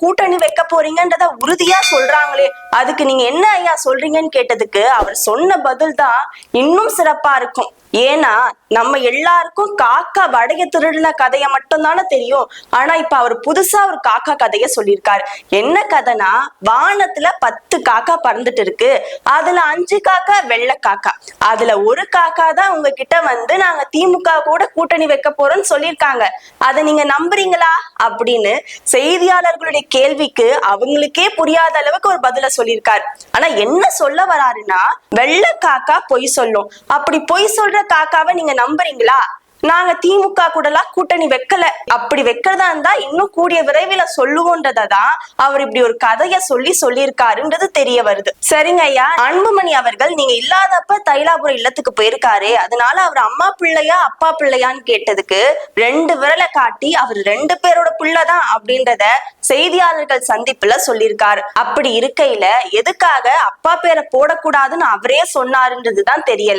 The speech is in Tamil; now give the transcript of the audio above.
கூட்டணி வைக்க போறீங்கன்றத உறுதியா சொல்றாங்களே அதுக்கு நீங்க என்ன ஐயா சொல்றீங்கன்னு கேட்டதுக்கு அவர் சொன்ன பதில் தான் இன்னும் சிறப்பா இருக்கும். ஏன்னா நம்ம எல்லாருக்கும் காக்கா வடைய திருடின கதைய மட்டும் தானே தெரியும். ஆனா இப்ப அவர் புதுசா ஒரு காக்கா கதைய சொல்லியிருக்காரு. என்ன கதைனா வானத்துல பத்து காக்கா பறந்துட்டு இருக்கு. அதுல அஞ்சு காக்கா வெள்ளை காக்கா. அதுல ஒரு காக்கா தான் உங்ககிட்ட வந்து நாங்க திமுக கூட கூட்டணி வைக்க போறோம்னு சொல்லியிருக்காங்க. அதை நீங்க நம்புறீங்களா? அப்படின்னு செய்தியாளர்களுடைய கேள்விக்கு அவங்களுக்கே புரியாத அளவுக்கு ஒரு பதில சொல்லியிருக்காரு. ஆனா என்ன சொல்ல வராருன்னா வெள்ள காக்கா பொய் சொல்லும். அப்படி பொய் சொல்ற காக்காவை நீங்க நம்புறீங்களா? நாங்க திமுக கூடலாம் கூட்டணி வைக்கல. அப்படி வைக்கிறதா இருந்தா இன்னும் கூடிய விரைவில் சொல்லுவோன்றதான் அவர் இப்படி ஒரு கதைய சொல்லி சொல்லியிருக்காருன்றது தெரிய வருது. சரிங்க ஐயா. அன்புமணி அவர்கள் நீங்க இல்லாதப்ப தைலாபுரம் இல்லத்துக்கு போயிருக்காரு. அதனால அவர் அம்மா பிள்ளையா அப்பா பிள்ளையான்னு கேட்டதுக்கு ரெண்டு விரலை காட்டி அவர் ரெண்டு பேரோட பிள்ளைதான் அப்படின்றத செய்தியாளர்கள் சந்திப்புல சொல்லியிருக்காரு. அப்படி இருக்கையில எதுக்காக அப்பா பேரை போடக்கூடாதுன்னு அவரே சொன்னாருன்றதுதான் தெரியல.